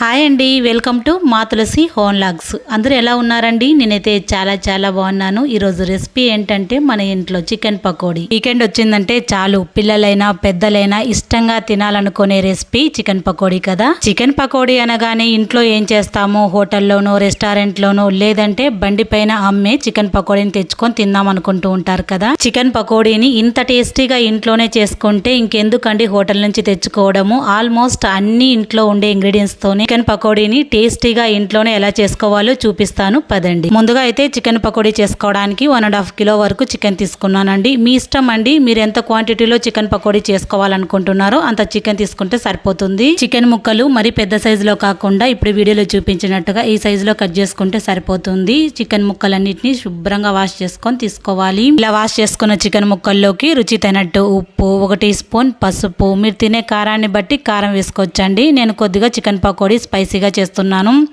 Hi అండి welcome to మా తులసి home logs. అందరూ ఎలా ఉన్నారండి? నేనైతే చాలా చాలా బాగున్నాను. ఈరోజు రెసిపీ ఏంటంటే మన ఇంట్లో చికెన్ పకోడీ. వీకెండ్ వచ్చిందంటే చాలు పిల్లలైనా పెద్దలైనా ఇష్టంగా తినాలనుకునే రెసిపీ చికెన్ పకోడీ కదా? చికెన్ పకోడీ అనగానే ఇంట్లో ఏం చేస్తాము హోటల్లోనో రెస్టారెంట్లోనో లేదంటే బండి పైన అమ్మే చికెన్ పకోడీని తెచ్చుకొని తిందాం అనుకుంటూ ఉంటారు కదా? చికెన్ పకోడీని ఇంత టేస్టీగా ఇంట్లోనే చేసుకుంటే ఇంకెందుకండి హోటల్ నుంచి తెచ్చుకోవడము? ఆల్మోస్ట్ అన్ని ఇంట్లో ఉండే ఇంగ్రీడియంట్స్తోనే చికెన్ పకోడీని టేస్టీగా ఇంట్లోనే ఎలా చేసుకోవాలో చూపిస్తాను. పదండి. ముందుగా అయితే చికెన్ పకోడీ చేసుకోవడానికి వన్ అండ్ హాఫ్ కిలో వరకు చికెన్ తీసుకున్నానండి. మీ ఇష్టం అండి మీరు ఎంత క్వాంటిటీలో చికెన్ పకోడీ చేసుకోవాలనుకుంటున్నారో అంత చికెన్ తీసుకుంటే సరిపోతుంది. చికెన్ ముక్కలు మరి పెద్ద సైజులో కాకుండా ఇప్పుడు వీడియోలో చూపించినట్టుగా ఈ సైజులో కట్ చేసుకుంటే సరిపోతుంది. చికెన్ ముక్కలన్నిటిని శుభ్రంగా వాష్ చేసుకొని తీసుకోవాలి. ఇలా వాష్ చేసుకున్న చికెన్ ముక్కల్లోకి రుచి తగినట్టు ఉప్పు ఒక టీ స్పూన్ పసుపు. మీరు తినే కారాన్ని బట్టి కారం వేసుకోవచ్చండి. నేను కొద్దిగా చికెన్ పకోడీ స్పైసీగా చేస్తున్నాను.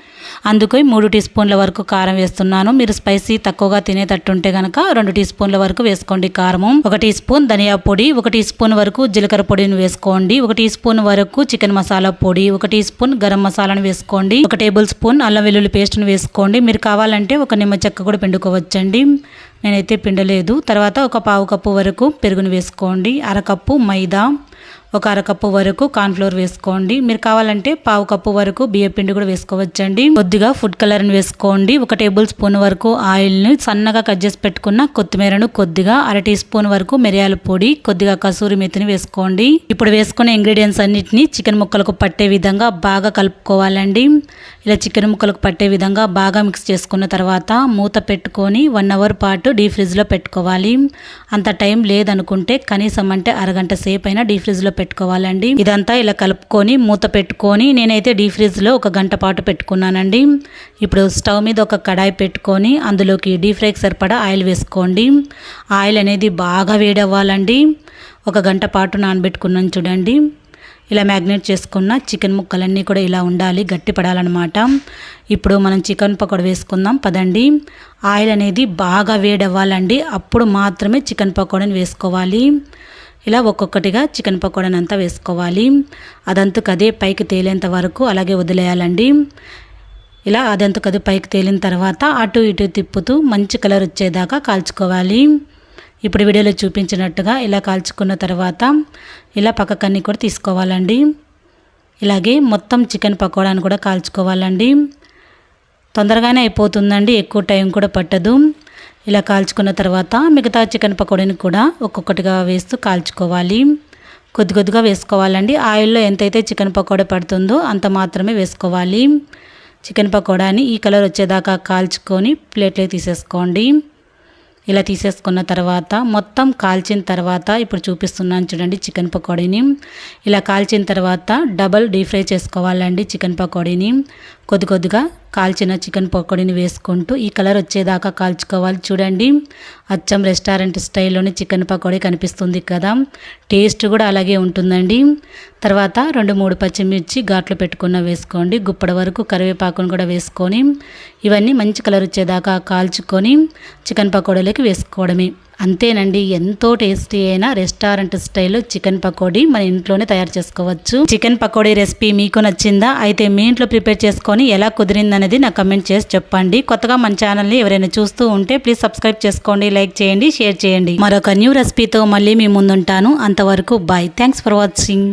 అందుకు మూడు టీ స్పూన్ల వరకు కారం వేస్తున్నాను. మీరు స్పైసీ తక్కువగా తినేటట్టుంటే కనుక రెండు టీ స్పూన్ల వరకు వేసుకోండి కారము. ఒక టీ స్పూన్ ధనియా పొడి ఒక టీ స్పూన్ వరకు జీలకర్ర పొడిని వేసుకోండి. ఒక టీ స్పూన్ వరకు చికెన్ మసాలా పొడి ఒక టీ స్పూన్ గరం మసాలాను వేసుకోండి. ఒక టేబుల్ స్పూన్ అల్లం వెల్లుల్లి పేస్ట్ను వేసుకోండి. మీరు కావాలంటే ఒక నిమ్మ చెక్క కూడా పిండుకోవచ్చండి. నేనైతే పిండలేదు. తర్వాత ఒక పావు కప్పు వరకు పెరుగును వేసుకోండి. అరకప్పు మైదా ఒక అరకప్పు వరకు కార్న్ఫ్లోర్ వేసుకోండి. మీరు కావాలంటే పావు కప్పు వరకు బియ్య పిండి కూడా వేసుకోవచ్చండి. కొద్దిగా ఫుడ్ కలర్ని వేసుకోండి. ఒక టేబుల్ స్పూన్ వరకు ఆయిల్ని సన్నగా కట్ చేసి పెట్టుకున్న కొత్తిమీరను కొద్దిగా అర టీ స్పూన్ వరకు మిరియాల పొడి కొద్దిగా కసూరి మెతిని వేసుకోండి. ఇప్పుడు వేసుకునే ఇంగ్రీడియంట్స్ అన్నిటిని చికెన్ ముక్కలకు పట్టే విధంగా బాగా కలుపుకోవాలండి. ఇలా చికెన్ ముక్కలకు పట్టే విధంగా బాగా మిక్స్ చేసుకున్న తర్వాత మూత పెట్టుకొని వన్ అవర్ పాటు డీ ఫ్రిడ్జ్లో పెట్టుకోవాలి. అంత టైం లేదనుకుంటే కనీసం అంటే అరగంట సేపు అయినా డీ ఫ్రిడ్జ్లో పెట్టుకోవాలండి. ఇదంతా ఇలా కలుపుకొని మూత పెట్టుకొని నేనైతే డీ ఫ్రిడ్జ్లో ఒక గంట పాటు పెట్టుకున్నానండి. ఇప్పుడు స్టవ్ మీద ఒక కడాయి పెట్టుకొని అందులోకి డీ ఫ్రైకి సరిపడా ఆయిల్ వేసుకోండి. ఆయిల్ అనేది బాగా వేడవ్వాలండి. ఒక గంట పాటు నానబెట్టుకున్నాను చూడండి. ఇలా మ్యాగ్నేట్ చేసుకున్న చికెన్ ముక్కలన్నీ కూడా ఇలా ఉండాలి గట్టి పడాలన్నమాట. ఇప్పుడు మనం చికెన్ పకోడ వేసుకుందాం పదండి. ఆయిల్ అనేది బాగా వేడవ్వాలండి. అప్పుడు మాత్రమే చికెన్ పకోడని వేసుకోవాలి. ఇలా ఒక్కొక్కటిగా చికెన్ పకోడాని అంతా వేసుకోవాలి. అదంతకు అదే పైకి తేలేంత వరకు అలాగే వదిలేయాలండి. ఇలా అదంతకు పైకి తేలిన తర్వాత అటు ఇటు తిప్పుతూ మంచి కలర్ వచ్చేదాకా కాల్చుకోవాలి. ఇప్పుడు వీడియోలో చూపించినట్టుగా ఇలా కాల్చుకున్న తర్వాత ఇలా పక్కకన్నీ కూడా తీసుకోవాలండి. ఇలాగే మొత్తం చికెన్ పకోడాని కూడా కాల్చుకోవాలండి. తొందరగానే అయిపోతుందండి ఎక్కువ టైం కూడా పట్టదు. ఇలా కాల్చుకున్న తర్వాత మిగతా చికెన్ పకోడీని కూడా ఒక్కొక్కటిగా వేస్తూ కాల్చుకోవాలి. కొద్ది కొద్దిగా వేసుకోవాలండి. ఆయిల్లో ఎంతైతే చికెన్ పకోడా పడుతుందో అంత మాత్రమే వేసుకోవాలి. చికెన్ పకోడాని ఈ కలర్ వచ్చేదాకా కాల్చుకొని ప్లేట్లో తీసేసుకోండి. ఇలా తీసేసుకున్న తర్వాత మొత్తం కాల్చిన తర్వాత ఇప్పుడు చూపిస్తున్నాను చూడండి చికెన్ పకోడీని. ఇలా కాల్చిన తర్వాత డబల్ డీప్ ఫ్రై చేసుకోవాలండి చికెన్ పకోడీని. కొద్ది కొద్దిగా కాల్చిన చికెన్ పకోడీని వేసుకుంటూ ఈ కలర్ వచ్చేదాకా కాల్చుకోవాలి. చూడండి అచ్చం రెస్టారెంట్ స్టైల్లోని చికెన్ పకోడీ కనిపిస్తుంది కదా. టేస్ట్ కూడా అలాగే ఉంటుందండి. తర్వాత రెండు మూడు పచ్చిమిర్చి ఘాట్లు పెట్టుకున్న వేసుకోండి. గుప్పడ వరకు కరివేపాకును కూడా వేసుకొని ఇవన్నీ మంచి కలర్ వచ్చేదాకా కాల్చుకొని చికెన్ పకోడీలోకి వేసుకోవడమే. అంతేనండి ఎంతో టేస్టీ అయిన రెస్టారెంట్ స్టైల్ చికెన్ పకోడీ మన ఇంట్లోనే తయారు చేసుకోవచ్చు. చికెన్ పకోడీ రెసిపీ మీకు నచ్చిందా? అయితే మీ ఇంట్లో ప్రిపేర్ చేసుకొని ఎలా కుదిరిందనేది నాకు కమెంట్ చేసి చెప్పండి. కొత్తగా మన ఛానల్ని ఎవరైనా చూస్తూ ఉంటే ప్లీజ్ సబ్స్క్రైబ్ చేసుకోండి లైక్ చేయండి షేర్ చేయండి. మరొక న్యూ రెసిపీతో మళ్ళీ మీ ముందుంటాను. అంతవరకు బాయ్. Thanks for watching.